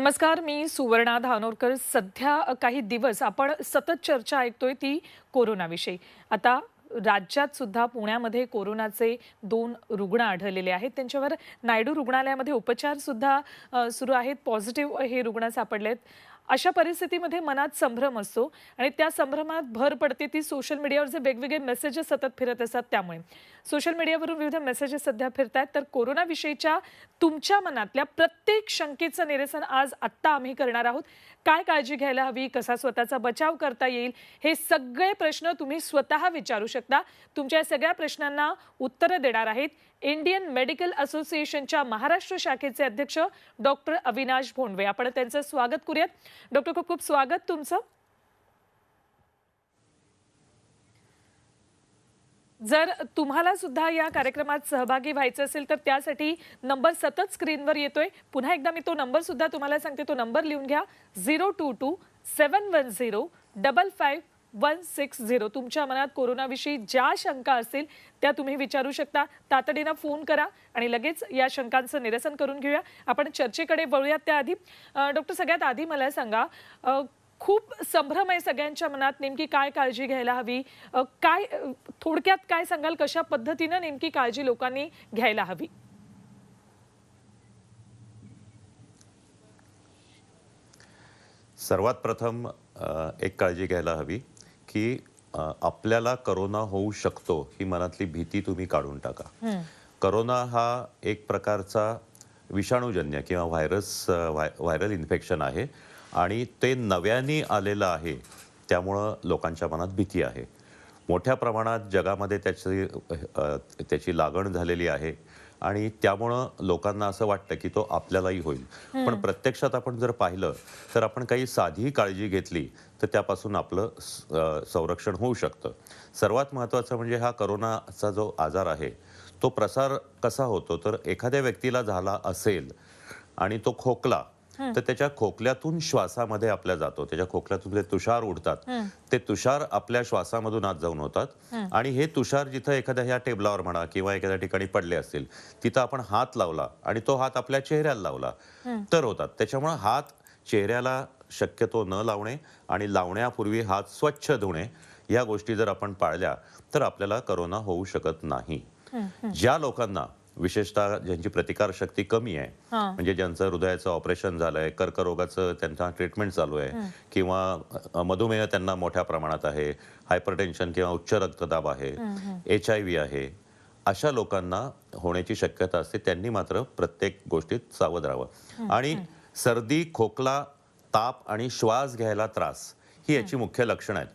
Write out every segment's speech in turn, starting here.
नमस्कार मी सुवर्णा धानोरकर. सध्या काही दिवस आपण सतत चर्चा ऐकतोय ती कोरोनाविषयी. आता राज्यात सुद्धा पुण्यामध्ये कोरोनाचे दोन रुग्ण आढळलेले आहेत. त्यांच्यावर नायडू रुग्णालयामध्ये उपचार सुद्धा सुरू आहेत. पॉझिटिव्ह हे रुग्ण सापडलेत. अशा परिस्थितीमध्ये मनात संभ्रम असतो आणि त्या संभ्रमात भर पडते ती सोशल मीडियावर जे वेगवेगळे मेसेजेस सतत फिरत असतात त्यामुळे. सोशल मीडियावरून विविध मेसेजेस सध्या फिरत आहेत तर कोरोनाविषयीच्या तुमच्या मनातल्या प्रत्येक शंकेचं निरसन आज आत्ता आम्ही करणार आहोत. काय काळजी घ्यायला हवी? कसा स्वतःचा बचाव करता येईल? हे सगळे प्रश्न तुम्ही स्वतः विचारू शकता. तुमच्या या सगळ्या प्रश्नांना उत्तरं देणार आहेत. इंडियन मेडिकल असोसिएशनच्या महाराष्ट्र शाखेचे अध्यक्ष डॉक्टर अविनाश भोंडवे. आपण त्यांचं स्वागत करूयात. डॉक्टर खूप खूप स्वागत तुमचं. जर तुम्हाला सुद्धा या कार्यक्रमात सहभागी व्हायचं असेल तर त्यासाठी नंबर सतत स्क्रीनवर येतोय. पुन्हा एकदा मी तो नंबर सुद्धा तुम्हाला सांगते. तो नंबर लिहून घ्या. Zero two two seven one zero double five one six zero. तुमच्या मनात कोरोनाविषयी ज्या शंका असतील त्या तुम्ही विचारू शकता. तातडीनं फोन करा आणि लगेच या शंकांचं निरसन करून घेऊया. आपण चर्चेकडे वळूयात त्याआधी. डॉक्टर सगळ्यात आधी मला सांगा खूप संभ्रम आहे सगळ्यांच्या मनात नेमकी काय काळजी घ्यायला हवी? काय थोडक्यात काय सांगाल? कशा पद्धतीनं नेमकी काळजी लोकांनी घ्यायला हवी? सर्वात प्रथम एक काळजी घ्यायला हवी की आपल्याला करोना होऊ शकतो ही मनातली भीती तुम्ही काढून टाका. करोना हा एक प्रकारचा विषाणूजन्य किंवा व्हायरस व्हाय व्हायरल इन्फेक्शन आहे आणि ते नव्याने आलेलं आहे त्यामुळं लोकांच्या मनात भीती आहे. मोठ्या प्रमाणात जगामध्ये त्याची त्याची लागण झालेली आहे. आणि त्यामुळं लोकांना असं वाटतं की तो आपल्यालाही होईल. पण प्रत्यक्षात आपण जर पाहिलं तर आपण काही साधी काळजी घेतली तर त्यापासून आपलं संरक्षण होऊ शकतं. सर्वात महत्त्वाचं म्हणजे हा करोनाचा जो आजार आहे तो प्रसार कसा होतो? तर एखाद्या व्यक्तीला झाला असेल आणि तो खोकला तर त्याच्या खोकल्यातून श्वासामध्ये आपल्या जातो. त्याच्या खोकल्यातून जे तुषार उडतात ते तुषार आपल्या श्वासामधून आत जाऊन होतात. आणि हे तुषार जिथं एखाद्या ह्या टेबलावर म्हणा किंवा एखाद्या ठिकाणी पडले असतील तिथं आपण हात लावला आणि तो हात आपल्या चेहऱ्याला लावला तर होतात. त्याच्यामुळे हात चेहऱ्याला शक्यतो न लावणे आणि लावण्यापूर्वी हात स्वच्छ धुणे या गोष्टी जर आपण पाळल्या तर आपल्याला करोना होऊ शकत नाही. ज्या लोकांना विशेषतः ज्यांची प्रतिकारशक्ती कमी आहे. म्हणजे ज्यांचं हृदयाचं ऑपरेशन झालंय कर्करोगाचं त्यांचा ट्रीटमेंट चालू आहे किंवा मधुमेह त्यांना मोठ्या प्रमाणात आहे हायपरटेन्शन किंवा उच्च रक्तदाब आहे एच आय व्ही आहे अशा लोकांना होण्याची शक्यता असते त्यांनी मात्र प्रत्येक गोष्टीत सावध राहावं. आणि सर्दी खोकला ताप आणि श्वास घ्यायला त्रास ही याची मुख्य लक्षणं आहेत.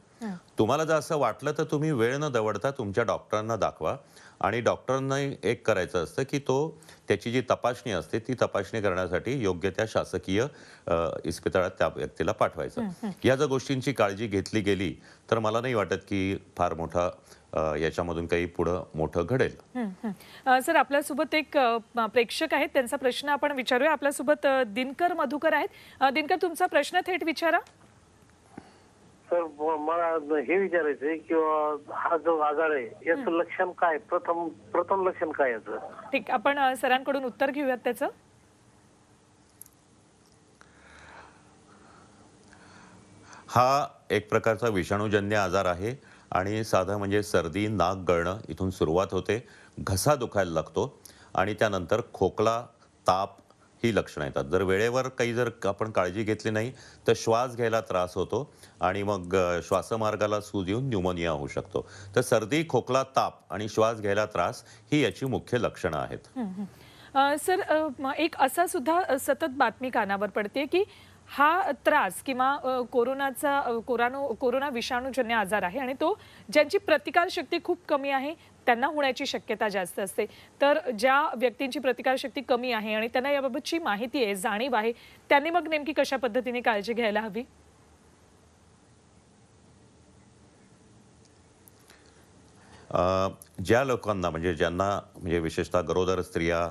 तुम्हाला जर असं वाटलं तर तुम्ही वेळ न दवडता तुमच्या डॉक्टरांना दाखवा. आणि डॉक्टरांना एक करायचं असतं की तो त्याची जी तपासणी असते ती तपासणी करण्यासाठी योग्य त्या शासकीय इस्पितळात त्या व्यक्तीला पाठवायचं. या जर गोष्टींची काळजी घेतली गेली तर मला नाही वाटत की फार मोठा याच्यामधून काही पुढं मोठं घडेल. सर आपल्यासोबत एक प्रेक्षक आहेत. त्यांचा प्रश्न आपण विचारूया. आपल्यासोबत दिनकर मधुकर आहेत. दिनकर तुमचा प्रश्न थेट विचारा. सर म- मला हे विचारायचं आहे किंवा हा जो आजार आहे याचं लक्षण काय? प्रथम प्रथम लक्षण काय याचं? ठीक आपण अ, सरांकडून उत्तर घेऊयात त्याचं. हा एक प्रकारचा विषाणूजन्य आजार आहे आणि साधं म्हणजे सर्दी नाक गळणं इथून सुरुवात होते घसा दुखायला लागतो आणि त्यानंतर खोकला ताप ही लक्षणं येतात. जर वेळेवर काही जर आपण काळजी घेतली नाही तर श्वास घ्यायला त्रास होतो आणि मग श्वासमार्गाला सूज येऊन न्यूमोनिया होऊ शकतो. तर सर्दी खोकला ताप आणि श्वास घ्यायला त्रास ही याची मुख्य लक्षणं आहेत. सर एक असा सुद्धा सतत बातमी कानावर पडते की हा त्रास किंवा कोरोनाचा कोरोना कोरोना विषाणूजन्य आजार आहे आणि तो ज्यांची प्रतिकारशक्ती खूप कमी आहे त्यांना होण्याची शक्यता जास्त असते. तर ज्या व्यक्तींची प्रतिकारशक्ती कमी आहे आणि त्यांना याबाबतची माहिती आहे जाणीव आहे त्यांनी मग नेमकी कशा पद्धतीने काळजी घ्यायला हवी? ज्या लोकांना म्हणजे ज्यांना म्हणजे विशेषतः गरोदर स्त्रिया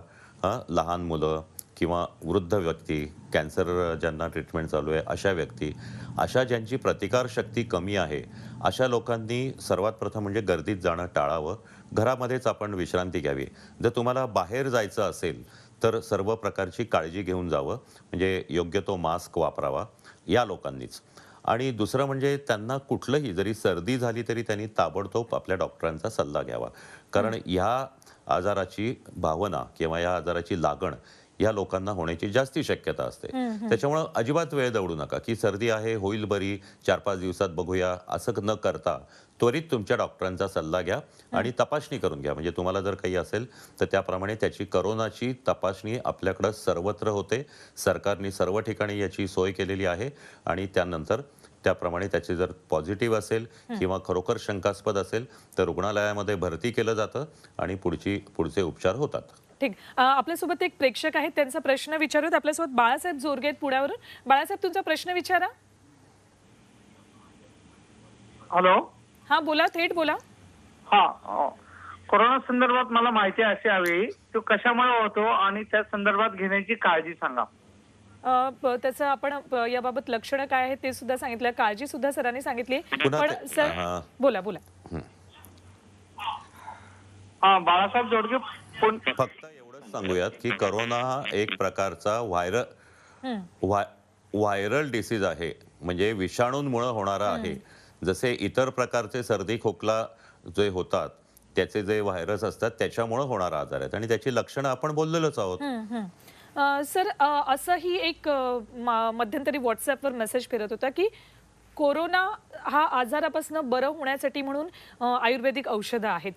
लहान मुलं किंवा वृद्ध व्यक्ती कॅन्सर ज्यांना ट्रीटमेंट चालू आहे अशा व्यक्ती अशा ज्यांची प्रतिकारशक्ती कमी आहे अशा लोकांनी सर्वात प्रथम म्हणजे गर्दीत जाणं टाळावं. घरामध्येच आपण विश्रांती घ्यावी. जर तुम्हाला बाहेर जायचं असेल तर सर्व प्रकारची काळजी घेऊन जावं. म्हणजे योग्य तो मास्क वापरावा या लोकांनीच. आणि दुसरं म्हणजे त्यांना कुठलंही जरी सर्दी झाली तरी त्यांनी ताबडतोब आपल्या डॉक्टरांचा सल्ला घ्यावा. कारण ह्या आजाराची भावना किंवा या आजाराची लागण या लोकांना होण्याची जास्ती शक्यता असते. त्याच्यामुळं अजिबात वेळ दवडू नका. की सर्दी आहे होईल बरी चार पाच दिवसात बघूया असं न करता त्वरित तुमच्या डॉक्टरांचा सल्ला घ्या आणि तपासणी करून घ्या. म्हणजे तुम्हाला जर काही असेल तर त्याप्रमाणे त्याची करोनाची तपासणी आपल्याकडं सर्वत्र होते. सरकारने सर्व ठिकाणी याची सोय केलेली आहे आणि त्यानंतर त्याप्रमाणे त्याचे जर पॉझिटिव्ह असेल किंवा खरोखर शंकास्पद असेल तर रुग्णालयामध्ये भरती केलं जातं आणि पुढची पुढचे उपचार होतात. ठीक. आपल्यासोबत एक प्रेक्षक आहेत त्यांचा प्रश्न विचारूयात. आपल्यासोबत बाळासाहेब जोरगे आहेत पुण्यावरून. बाळासाहेब तुमचा प्रश्न विचारा. हॅलो. हा बोला थेट बोला. हा कोरोना संदर्भात मला माहिती अशी हवी तो कशामुळे होतो आणि त्या संदर्भात घेण्याची काळजी सांगा. त्याचं आपण याबाबत लक्षणं काय आहेत ते सुद्धा सांगितलं. काळजी सुद्धा सरांनी सांगितली. पण सर हा. बोला बोला. हा बाळासाहेब जोडगे पुण फक्त एवढंच सांगूयात की करोना हा एक प्रकारचा व्हायर व्हाय- व्हायरल डिसीज आहे. म्हणजे विषाणूंमुळे होणारा आहे. जसे इतर प्रकारचे सर्दी खोकला जे होतात त्याचे जे व्हायरस असतात त्याच्यामुळे होणारा आजार आहेत. आणि त्याची लक्षणं आपण बोललेलोच आहोत. सर असंही एक मध्यंतरी व्हॉट्सअपवर मेसेज फिरत होता की कोरोना हा आजारापासून बरं होण्यासाठी म्हणून आयुर्वेदिक औषधं आहेत.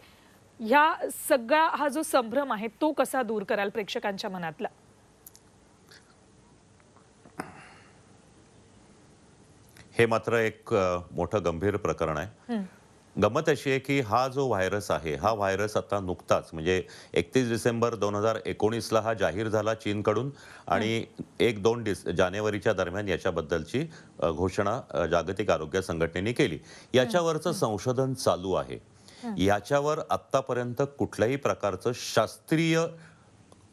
ह्या सगळा हा जो संभ्रम आहे तो कसा दूर कराल प्रेक्षकांच्या मनातला? हे मात्र एक मोठं गंभीर प्रकरण आहे. गमत अशी आहे की हा जो व्हायरस आहे हा व्हायरस आता नुकताच म्हणजे एकतीस डिसेंबर दोन हजार एकोणीसला हा जाहीर झाला चीनकडून आणि एक दोन डिस जानेवारीच्या दरम्यान याच्याबद्दलची घोषणा जागतिक आरोग्य संघटनेने केली. याच्यावरचं संशोधन चालू आहे. याच्यावर आत्तापर्यंत कुठल्याही प्रकारचं शास्त्रीय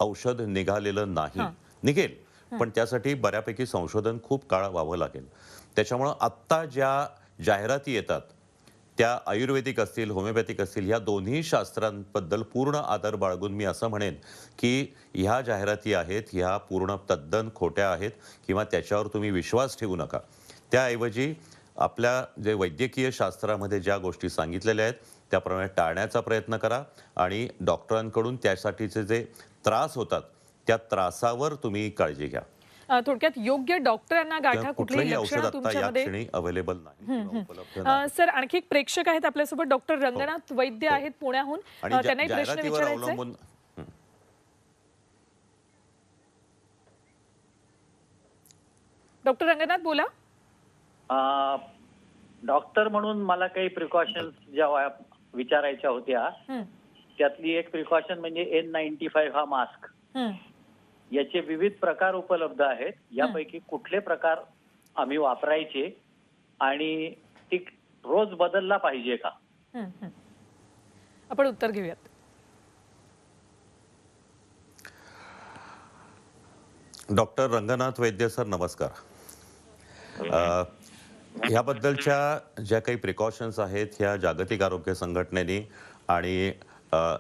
औषध निघालेलं नाही. निघेल. पण त्यासाठी बऱ्यापैकी संशोधन खूप काळ व्हावं लागेल. त्याच्यामुळं आत्ता ज्या जाहिराती येतात त्या आयुर्वेदिक असतील होमिओपॅथिक असतील ह्या दोन्ही शास्त्रांबद्दल पूर्ण आदर बाळगून मी असं म्हणेन की ह्या जाहिराती आहेत ह्या पूर्ण तद्दन खोट्या आहेत किंवा त्याच्यावर तुम्ही विश्वास ठेवू नका. त्याऐवजी आपल्या जे वैद्यकीय शास्त्रामध्ये ज्या गोष्टी सांगितलेल्या आहेत त्याप्रमाणे टाळण्याचा प्रयत्न करा आणि डॉक्टरांकडून त्यासाठीचे जे त्रास होतात त्या त्रासावर तुम्ही काळजी घ्या. थोडक्यात योग्य डॉक्टरांना गाठा कुठलीही औषध या तुमच्यामध्ये अवेलेबल नाही सर आणखी एक प्रेक्षक आहेत आपल्यासोबत डॉक्टर रंगनाथ वैद्य आहेत पुण्याहून. त्यांनाही प्रश्न विचारायचा हं. डॉक्टर रंगनाथ बोला. डॉक्टर म्हणून मला काही प्रिकॉशन्स ज्या विचारायच्या होत्या. हं, त्यातली एक प्रिकॉशन म्हणजे एन नाईन्टी फाईव्ह हा मास्क हं. याचे विविध प्रकार उपलब्ध आहेत. यापैकी कुठले प्रकार आम्ही वापरायचे आणि ती रोज बदलला पाहिजे का? हं, हं. आपण उत्तर घेऊयात. डॉक्टर रंगनाथ वैद्य सर नमस्कार. अ, ह्याबद्दलच्या ज्या काही प्रिकॉशन्स आहेत ह्या जागतिक आरोग्य संघटनेने आणि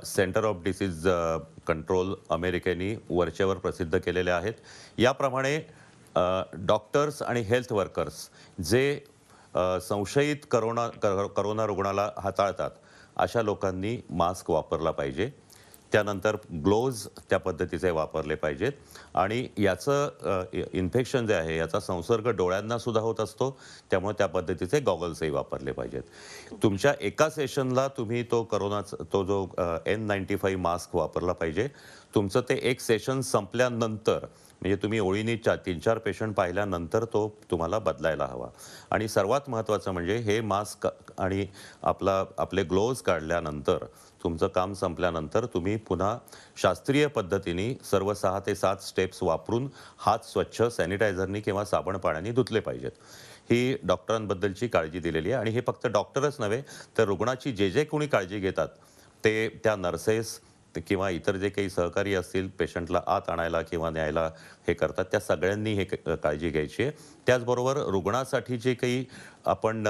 सेंटर ऑफ डिसीज कंट्रोल अमेरिकेने वरचेवर प्रसिद्ध केलेल्या आहेत. याप्रमाणे डॉक्टर्स आणि हेल्थ वर्कर्स जे संशयित करोना करोना रुग्णाला हाताळतात अशा लोकांनी मास्क वापरला पाहिजे. त्यानंतर ग्लोव्ज त्या पद्धतीचे वापरले पाहिजेत. आणि याचं इन्फेक्शन जे आहे याचा संसर्ग डोळ्यांना सुद्धा होत असतो. त्यामुळे त्या पद्धतीचे गॉगल्सही वापरले पाहिजेत. तुमच्या एका सेशनला तुम्ही तो करोनाचा तो जो एन नाईन्टी फाईव्ह मास्क वापरला पाहिजे. तुमचं ते एक सेशन संपल्यानंतर म्हणजे तुम्ही ओळीने चा तीन चार पेशंट पाहिल्यानंतर तो तुम्हाला बदलायला हवा. आणि सर्वात महत्त्वाचं म्हणजे हे मास्क आणि आपला आपले ग्लोव्ज काढल्यानंतर तुमचं काम संपल्यानंतर तुम्ही पुन्हा शास्त्रीय पद्धतीने सर्व सहा ते सात स्टेप्स वापरून हात स्वच्छ सॅनिटायझरनी किंवा साबण पाण्याने धुतले पाहिजेत. ही डॉक्टरांबद्दलची काळजी दिलेली आहे. आणि हे फक्त डॉक्टरच नव्हे तर रुग्णाची जे जे कोणी काळजी घेतात ते त्या नर्सेस किंवा इतर जे काही सहकारी असतील पेशंटला आत आणायला किंवा न्यायला हे करतात त्या सगळ्यांनी हे काळजी घ्यायची आहे. त्याचबरोबर रुग्णासाठी जे काही आपण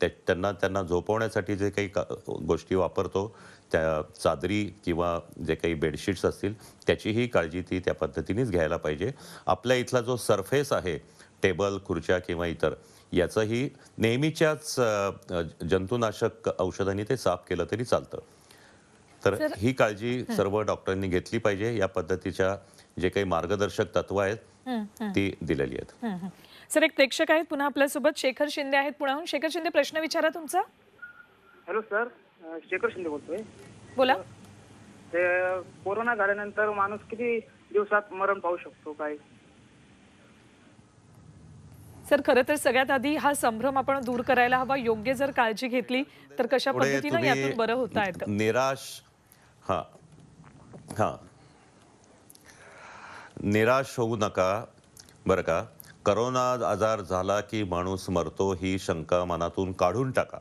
त्यांना त्यांना झोपवण्यासाठी जे काही गोष्टी वापरतो त्या चादरी किंवा जे काही बेडशीट्स असतील त्याचीही काळजी ती त्या पद्धतीनेच घ्यायला पाहिजे. आपल्या इथला जो सरफेस आहे टेबल खुर्च्या किंवा इतर याचंही नेहमीच्याच जंतुनाशक औषधांनी ते साफ केलं तरी चालतं. तर ही काळजी सर्व डॉक्टरांनी घेतली पाहिजे. या पद्धतीच्या जे काही मार्गदर्शक तत्व आहेत ती दिलेली आहेत. सर एक प्रेक्षक आहेत पुन्हा आपल्यासोबत. शेखर शिंदे आहेत पुण्याहून शेखर शिंदे प्रश्न विचारा तुमचा. Hello sir. शेखर शिंदे बोलतोय. बोला. ते कोरोना झाल्यानंतर माणूस किती दिवसात मरण पाहू शकतो काय? सर खरं तर सगळ्यात आधी हा संभ्रम आपण दूर करायला हवा. योग्य जर काळजी घेतली तर कशा पद्धतीनं यातून बरं होता येतं? तुम्ही निराश हां. हां. निराश होऊ नका बरं का. करोना आजार झाला की माणूस मरतो ही शंका मनातून काढून टाका.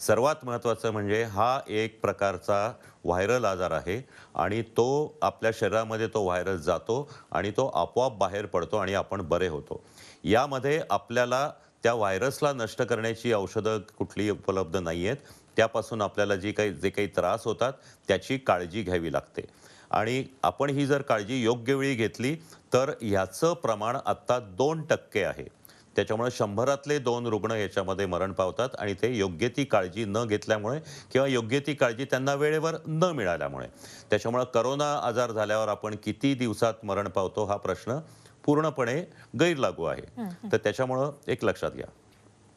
सर्वात महत्त्वाचं म्हणजे हा एक प्रकारचा व्हायरल आजार आहे आणि तो आपल्या शरीरामध्ये तो व्हायरस जातो आणि तो आपोआप बाहेर पडतो आणि आपण बरे होतो. यामध्ये आपल्याला त्या व्हायरसला नष्ट करण्याची औषधं कुठली उपलब्ध नाही आहेत त्यापासून आपल्याला जी काही जे काही त्रास होतात त्याची काळजी घ्यावी लागते. आणि आपण ही जर काळजी योग्य वेळी घेतली तर ह्याचं प्रमाण आत्ता दोन टक्के आहे. त्याच्यामुळे शंभरातले दोन रुग्ण याच्यामध्ये मरण पावतात आणि ते योग्य ती काळजी न घेतल्यामुळे किंवा योग्य ती काळजी त्यांना वेळेवर न मिळाल्यामुळे. त्याच्यामुळे करोना आजार झाल्यावर आपण किती दिवसात मरण पावतो हा प्रश्न पूर्णपणे गैरलागू आहे. तर त्याच्यामुळं एक लक्षात घ्या.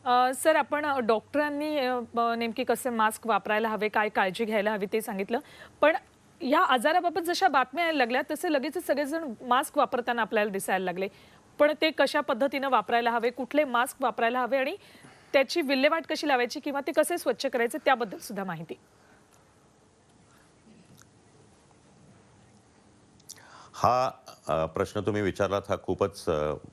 सर आपण डॉक्टरांनी नेमकी नेमके कसे मास्क वापरायला हवे काय काळजी घ्यायला हवी ते सांगितलं. पण या आजाराबाबत जशा बातम्या यायला लागल्या तसे लगेचच सगळेजण मास्क वापरताना आपल्याला दिसायला लागले. पण ते कशा पद्धतीनं वापरायला हवे कुठले मास्क वापरायला हवे आणि त्याची विल्हेवाट कशी लावायची किंवा ते कसे स्वच्छ करायचे त्याबद्दल सुद्धा माहिती. हा प्रश्न तुम्ही विचारलात हा खूपच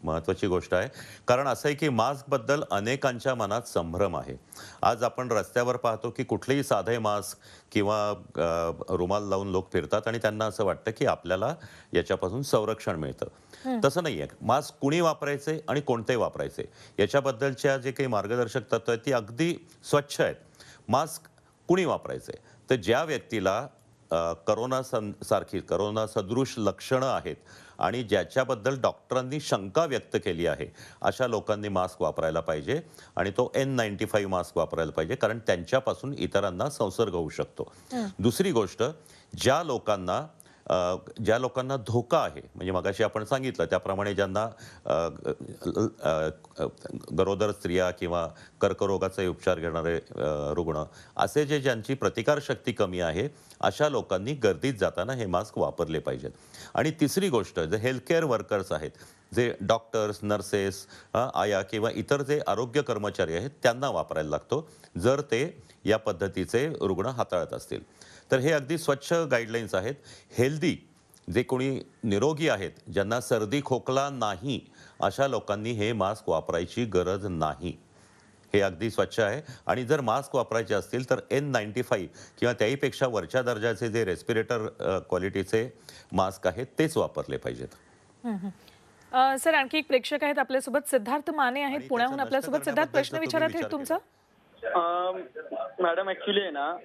महत्त्वाची गोष्ट आहे. कारण असं आहे की मास्कबद्दल अनेकांच्या मनात संभ्रम आहे. आज आपण रस्त्यावर पाहतो की कुठलेही साधे मास्क किंवा रुमाल लावून लोक फिरतात आणि त्यांना असं वाटतं की आपल्याला याच्यापासून संरक्षण मिळतं. तसं नाही आहे मास्क कुणी वापरायचे आणि कोणते वापरायचे? याच्याबद्दलच्या जे काही मार्गदर्शक तत्व आहेत ती अगदी स्वच्छ आहेत. मास्क कुणी वापरायचे? तर ज्या व्यक्तीला करोना सं सारखी करोना सदृश लक्षणं आहेत आणि ज्याच्याबद्दल डॉक्टरांनी शंका व्यक्त केली आहे अशा लोकांनी मास्क वापरायला पाहिजे आणि तो एन नाईन्टी फाईव्ह मास्क वापरायला पाहिजे कारण त्यांच्यापासून इतरांना संसर्ग होऊ शकतो. दुसरी गोष्ट ज्या लोकांना ज्या लोकांना धोका आहे म्हणजे मगाशी आपण सांगितलं त्याप्रमाणे ज्यांना गरोदर स्त्रिया किंवा कर्करोगाचे उपचार घेणारे रुग्ण असे जे ज्यांची प्रतिकारशक्ती कमी आहे अशा लोकांनी गर्दीत जाताना हे मास्क वापरले पाहिजेत. आणि तिसरी गोष्ट जे हेल्थकेअर वर्कर्स आहेत जे डॉक्टर्स नर्सेस आया किंवा इतर जे आरोग्य कर्मचारी आहेत त्यांना वापरायला लागतो जर ते या पद्धतीचे रुग्ण हाताळत असतील. तर हे अगदी स्वच्छ गाईडलाईन्स आहेत. हेल्दी जे कोणी निरोगी आहेत ज्यांना सर्दी खोकला नाही अशा लोकांनी हे मास्क वापरायची गरज नाही. हे अगदी स्वच्छ आहे. आणि जर मास्क वापरायचे असतील तर एन नाईन्टी फाईव्ह किंवा त्याहीपेक्षा वरच्या दर्जाचे जे रेस्पिरेटर क्वालिटीचे मास्क आहेत तेच वापरले पाहिजेत. सर आणखी एक प्रेक्षक आहेत आपल्यासोबत. सिद्धार्थ माने आहेत पुण्याहून आपल्यासोबत. सिद्धार्थ प्रश्न करण्याबद्दल विचारा तुम्ही थेट विचार तुमचा. मॅडम ऍक्च्युली आहे ना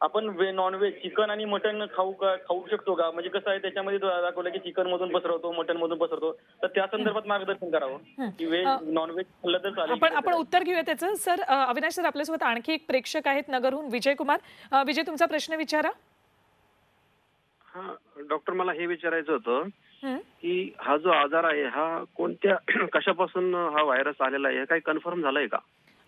आपण वे नॉनव्हेज चिकन आणि मटन खाऊ का खाऊ शकतो का? म्हणजे कसं आहे त्याच्यामध्ये दाखवलं की चिकन मधून पसरवतो मटन मधून पसरवतो. तर त्या संदर्भात मार्गदर्शन करावं. की व्हेज नॉनव्हेज खाल्लं तर चालेल. आपण आपण उत्तर घेऊया त्याचं. सर अविनाश सर आपल्यासोबत आणखी एक प्रेक्षक आहेत नगरहून. विजय कुमार विजय तुमचा प्रश्न विचारा. हा डॉक्टर मला हे विचारायचं होतं. की हा जो आजार आहे हा कोणत्या कशापासून हा व्हायरस आलेला आहे? हे काही कन्फर्म झालंय का?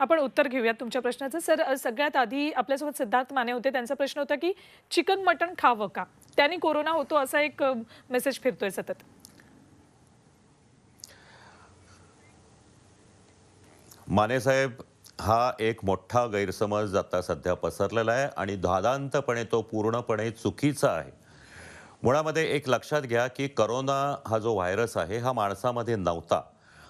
आपण उत्तर घेऊया तुमच्या प्रश्नाचं. सर सगळ्यात आधी आपल्यासोबत सिद्धार्थ माने होते. त्यांचा प्रश्न होता की चिकन मटण खावं का? त्याने कोरोना होतो असा एक मेसेज फिरतोय सतत. माने साहेब हा एक मोठा गैरसमज आता सध्या पसरलेला आहे आणि धादांतपणे तो पूर्णपणे चुकीचा आहे. मुळामध्ये एक लक्षात घ्या की करोना हा जो व्हायरस आहे हा माणसामध्ये नव्हता.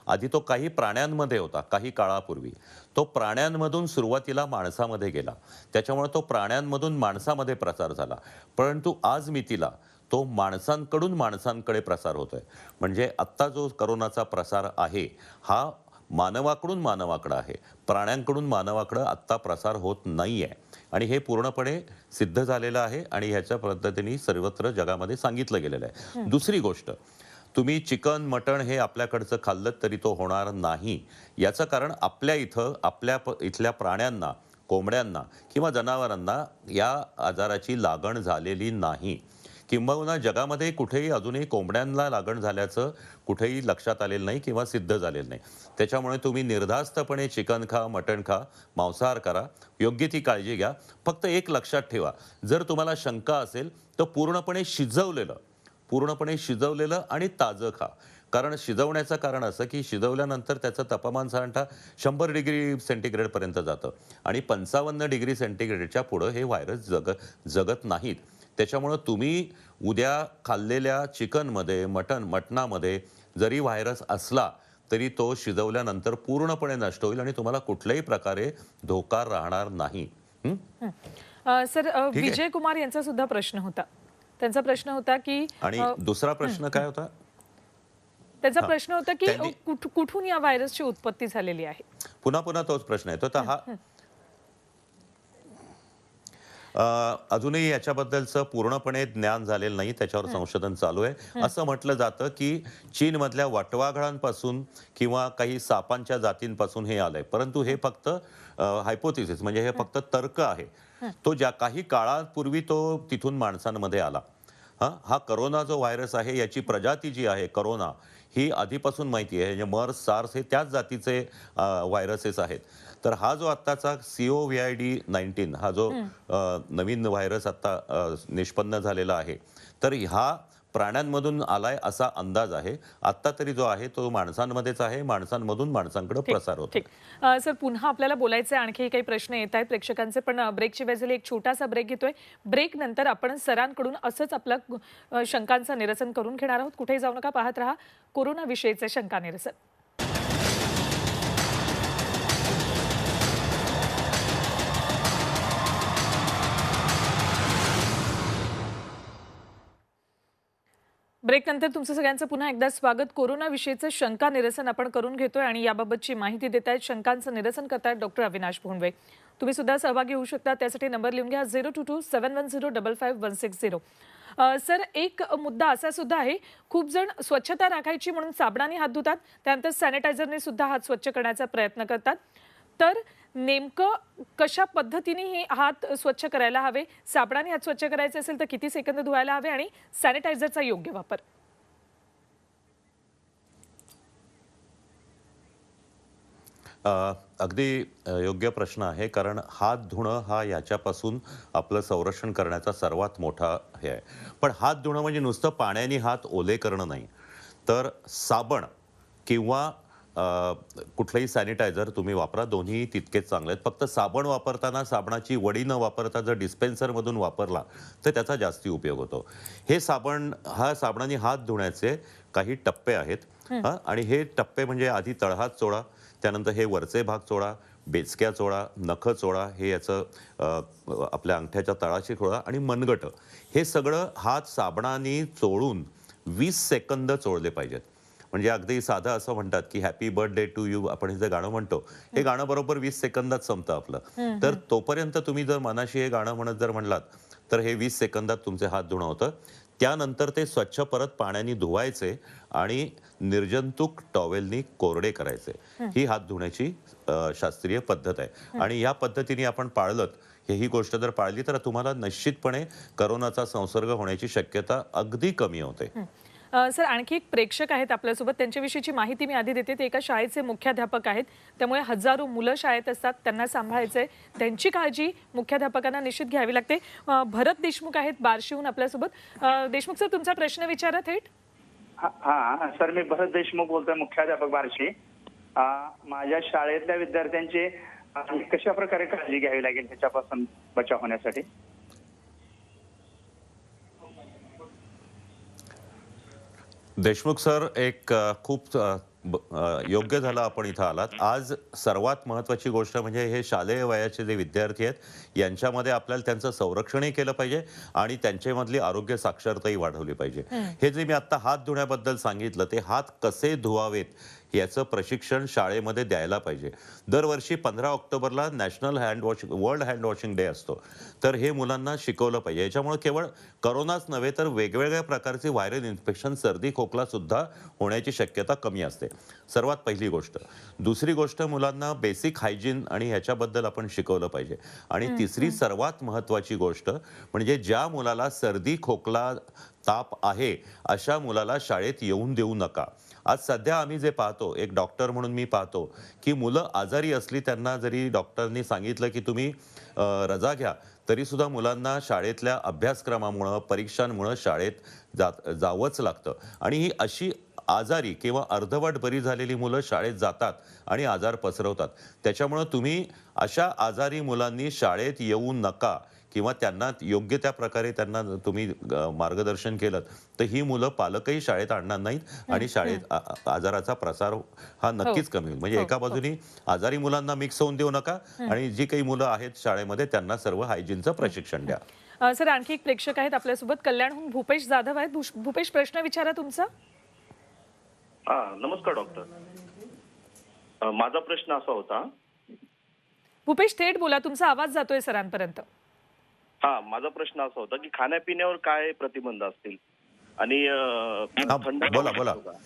आधी तो काही प्राण्यांमध्ये होता काही काळापूर्वी. तो प्राण्यांमधून सुरुवातीला माणसामध्ये गेला. त्याच्यामुळे तो प्राण्यांमधून माणसामध्ये प्रसार झाला. परंतु आज मितीला तो माणसांकडून माणसांकडे प्रसार होतोय. म्हणजे आत्ता जो करोनाचा प्रसार आहे हा मानवाकडून मानवाकडं आहे. प्राण्यांकडून मानवाकडं आत्ता प्रसार होत नाही आहे आणि हे पूर्णपणे सिद्ध झालेलं आहे आणि ह्याच्या पद्धतीने सर्वत्र जगामध्ये सांगितलं गेलेलं आहे. दुसरी गोष्ट तुम्ही चिकन मटण हे आपल्याकडचं खाल्लं तरी तो होणार नाही. याचं कारण आपल्या इथं आपल्या प इथल्या प्राण्यांना कोंबड्यांना किंवा जनावरांना या आजाराची लागण झालेली नाही. किंबहुना जगामध्ये कुठेही अजूनही कोंबड्यांना लागण झाल्याचं कुठेही लक्षात आलेलं नाही किंवा सिद्ध झालेलं नाही. त्याच्यामुळे तुम्ही निर्धास्तपणे चिकन खा मटण खा मांसाहार करा. योग्य ती काळजी घ्या. फक्त एक लक्षात ठेवा. जर तुम्हाला शंका असेल तर पूर्णपणे शिजवलेलं पूर्णपणे शिजवलेलं आणि ताजं खा. कारण शिजवण्याचं कारण असं की शिजवल्यानंतर त्याचं तापमान साधारणतः शंभर डिग्री सेंटीग्रेडपर्यंत जातं. आणि पंचावन्न डिग्री सेंटीग्रेडच्या पुढं हे व्हायरस जग जगत नाहीत. त्याच्यामुळं तुम्ही उद्या खाल्लेल्या चिकनमध्ये मटण मटणामध्ये जरी व्हायरस असला तरी तो शिजवल्यानंतर पूर्णपणे नष्ट होईल आणि तुम्हाला कुठल्याही प्रकारे धोका राहणार नाही. सर. विजय कुमार यांचा सुद्धा प्रश्न होता. त्यांचा प्रश्न होता की आणि दुसरा प्रश्न काय होता? त्यांचा. प्रश्न होता की कुठून या व्हायरसची उत्पत्ती झालेली आहे? पुन्हा पुन्हा तोच प्रश्न येतो तर हा अजूनही याच्याबद्दलचं पूर्णपणे ज्ञान झालेलं नाही. त्याच्यावर संशोधन चालू आहे. असं म्हटलं जातं की चीनमधल्या वटवाघळांपासून किंवा काही सापांच्या जातींपासून हे आलंय. परंतु हे फक्त हायपोथिसिस म्हणजे हे फक्त तर्क आहे. तो ज्या काही काळापूर्वी तो तिथून माणसांमध्ये आला. हा हा करोना जो व्हायरस आहे याची प्रजाती जी आहे करोना ही आधीपासून माहिती आहे. म्हणजे मर्स सार्स हे त्याच जातीचे व्हायरसेस आहेत. तर हा जो आत्ताचा CO V I D nineteen हा जो नवीन व्हायरस आत्ता निष्पन्न झालेला आहे. तर हा प्राण्यांमधून आलाय असा अंदाज आहे. आत्ता तरी जो आहे तो माणसांमध्येच आहे. माणसांमधून माणसांकडे प्रसार होतो सर पुन्हा आपल्याला बोलायचे आणखी काही प्रश्न येत आहेत प्रेक्षकांचे पण वेळ झाली एक छोटासा ब्रेक घेतोय. ब्रेक नंतर आपण सरांकडून असंच आपलं शंकांचं निरसन करून घेणार आहोत. कुठेही जाऊ नका पाहत राहा. कोरोना विषयीचे शंका निरसन. ब्रेक नंतर तुमचं सगळ्यांचं पुन्हा एकदा स्वागत. कोरोनाविषयीचं शंका निरसन आपण करून घेतोय आणि याबाबतची माहिती देत आहेत शंकांचं निरसन करतायत डॉक्टर अविनाश भोंडवे. तुम्ही सुद्धा सहभागी होऊ शकता. त्यासाठी नंबर लिहून घ्या zero two two seven one zero double five one six zero sir एक मुद्दा असा सुद्धा आहे. खूप जण स्वच्छता राखायची म्हणून साबणाने हात धुतात. त्यानंतर सॅनिटायझरने सुद्धा हात स्वच्छ करण्याचा प्रयत्न करतात. तर नेमकं कशा पद्धतीने हे हात स्वच्छ करायला हवे? साबणाने हात स्वच्छ करायचे असेल तर किती सेकंद धुवायला हवे आणि सॅनिटायझरचा योग्य वापर? अगदी योग्य प्रश्न आहे कारण हात धुणं हा याच्यापासून आपलं संरक्षण करण्याचा सर्वात मोठा हे आहे. पण हात धुणं म्हणजे नुसतं पाण्याने हात ओले करणं नाही. तर साबण किंवा कुठलंही सॅनिटायझर तुम्ही वापरा दोन्ही तितकेच चांगले आहेत. फक्त साबण वापरताना साबणाची वडी न वापरता जर डिस्पेन्सरमधून वापरला तर त्याचा जास्ती उपयोग होतो. हे साबण हा साबणाने हात धुण्याचे काही टप्पे आहेत. आणि हे टप्पे म्हणजे आधी तळहात चोळा त्यानंतर हे वरचे भाग चोळा बेचक्या चोळा नखं चोळा हे याचं आपल्या अंगठ्याच्या तळाशी चोळा आणि मनगटं. हे सगळं हात साबणाने चोळून वीस सेकंद चोळले पाहिजेत. म्हणजे अगदी साधं असं म्हणतात की हॅपी बर्थडे टू यू आपण हे जे गाणं म्हणतो हे गाणं बरोबर वीस सेकंदात संपतं आपलं. तर तोपर्यंत तुम्ही जर मनाशी हे गाणं म्हणत जर म्हणलात तर हे वीस सेकंदात तुमचे हात धुणं होतं त्यानंतर ते स्वच्छ परत पाण्याने धुवायचे आणि निर्जंतुक टॉवेलनी कोरडे करायचे. ही. हात धुण्याची शास्त्रीय पद्धत आहे. आणि या पद्धतीने आपण पाळलं हे ही गोष्ट जर पाळली तर तुम्हाला निश्चितपणे करोनाचा संसर्ग होण्याची शक्यता अगदी कमी होते. सर आणखी एक प्रेक्षक आहेत आपल्यासोबत. त्यांच्याविषयीची माहिती मी आधी देते. ते एका शाळेचे मुख्याध्यापक आहेत. त्यामुळे हजारो मुलं शाळेत असतात. त्यांना सांभाळायचंय. त्यांची काळजी मुख्याध्यापकांना निश्चित घ्यावी लागते. भरत देशमुख आहेत बार्शीहून आपल्यासोबत. देशमुख सर तुमचा प्रश्न विचारा थेट. हा हा, सर मी भरत देशमुख बोलतोय मुख्याध्यापक बार्शी. माझ्या शाळेतल्या विद्यार्थ्यांची कशा प्रकारे काळजी घ्यावी लागेल ह्याच्यापासून बचाव होण्यासाठी? देशमुख सर एक खूप योग्य झालं आपण इथं आलात. आज सर्वात महत्वाची गोष्ट म्हणजे हे शालेय वयाचे जे विद्यार्थी आहेत यांच्यामध्ये आपल्याला त्यांचं संरक्षणही केलं पाहिजे आणि त्यांच्यामधली आरोग्य साक्षरताही वाढवली पाहिजे. हे. जे मी आता हात धुण्याबद्दल सांगितलं ते हात कसे धुवावेत याचं प्रशिक्षण शाळेमध्ये द्यायला पाहिजे. दरवर्षी पंधरा ऑक्टोबरला national hand washing world hand washing day असतो. तर हे मुलांना शिकवलं पाहिजे. याच्यामुळे केवळ करोनाच नव्हे तर वेगवेगळ्या प्रकारचे व्हायरल इन्फेक्शन सर्दी खोकला सुद्धा होण्याची शक्यता कमी असते. सर्वात पहिली गोष्ट. दुसरी गोष्ट मुलांना बेसिक हायजीन आणि ह्याच्याबद्दल आपण शिकवलं पाहिजे. आणि तिसरी सर्वात महत्वाची गोष्ट म्हणजे ज्या मुलाला सर्दी खोकला ताप आहे अशा मुलाला शाळेत येऊन देऊ नका. आज सध्या आम्ही जे पाहतो एक डॉक्टर म्हणून मी पाहतो की मुलं आजारी असली त्यांना जरी डॉक्टरनी सांगितलं की तुम्ही रजा घ्या तरीसुद्धा मुलांना शाळेतल्या अभ्यासक्रमामुळं परीक्षांमुळं शाळेत जात जावंच लागतं. आणि ही अशी आजारी किंवा अर्धवट बरी झालेली मुलं शाळेत जातात आणि आजार पसरवतात. त्याच्यामुळं तुम्ही अशा आजारी मुलांनी शाळेत येऊ नका. किंवा त्यांना योग्य त्या प्रकारे त्यांना तुम्ही मार्गदर्शन केलं तर ही मुलं पालकही शाळेत आणणार नाहीत आणि शाळेत आजाराचा प्रसार हा नक्कीच कमी होईल. म्हणजे हो, एका बाजूनी आजारी मुलांना मिक्स होऊन देऊ नका आणि जी काही मुलं आहेत शाळेमध्ये त्यांना सर्व हायजीनचं प्रशिक्षण द्या. सर आणखी एक प्रेक्षक आहेत आपल्यासोबत. कल्याणहून भूपेश जाधव आहेत. भूपेश प्रश्न विचारा तुमचा. हा नमस्कार डॉक्टर. माझा प्रश्न असा होता. भूपेश थेट बोला. तुमचा आवाज जातोय सरांपर्यंत. हा माझा प्रश्न असा होता की खाण्यापिण्यावर काय प्रतिबंध असतील? आणि अ, हा, थंड बोला, खाऊ बोला. शकतो का?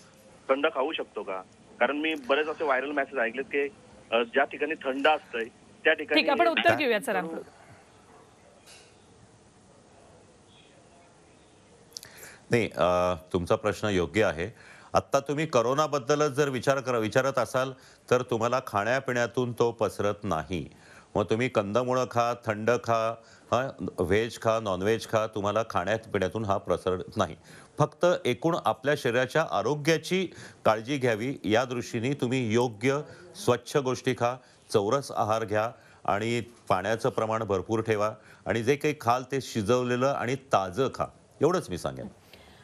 थंड खाऊ शकतो का? कारण मी बरेच असे व्हायरल मेसेज ऐकलेत की अ, ज्या ठिकाणी थंड असतंय त्या ठिकाणी ठीक आपण उत्तर घेऊयात सरांकडून. नाही अ, तुमचा प्रश्न योग्य आहे. आत्ता तुम्ही करोनाबद्दलच जर विचार कर विचारत असाल तर तुम्हाला खाण्यापिण्यातून तो पसरत नाही. मग तुम्ही कंदमुळं खा थंड खा हां व्हेज खा नॉनव्हेज खा तुम्हाला खाण्यापिण्यातून हा प्रसरत नाही. फक्त एकूण आपल्या शरीराच्या आरोग्याची काळजी घ्यावी. या दृष्टीने तुम्ही योग्य स्वच्छ गोष्टी खा चौरस आहार घ्या आणि पाण्याचं प्रमाण भरपूर ठेवा आणि जे काही खाल ते शिजवलेलं आणि ताजं खा. एवढंच मी सांगेन.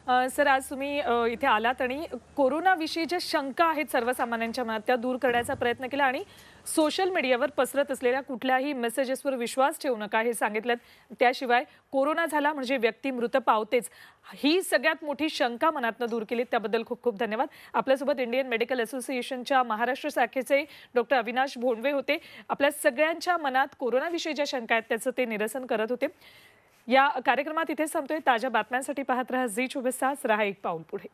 सर आज तुम्ही इथे आलात आणि कोरोनाविषयी ज्या शंका आहेत सर्वसामान्यांच्या मनात त्या दूर करण्याचा प्रयत्न केला आणि सोशल मीडियावर पसरत असलेल्या कुठल्याही मेसेजेसवर विश्वास ठेवू नका हे सांगितलं. त्याशिवाय कोरोना झाला म्हणजे व्यक्ती मृत पावतेच. ही सगळ्यात मोठी शंका मनातनं दूर केली. त्याबद्दल खूप खूप धन्यवाद. आपल्यासोबत इंडियन मेडिकल असोसिएशनच्या महाराष्ट्र शाखेचे डॉक्टर अविनाश भोंडवे होते. आपल्या सगळ्यांच्या मनात कोरोनाविषयी ज्या शंका आहेत त्याचं ते निरसन करत होते. या कार्यक्रमात इथे संपतोय ताज्या बातम्यांसाठी पाहत राहा झी चोवीस तास. रहा एक पाऊल पुढे.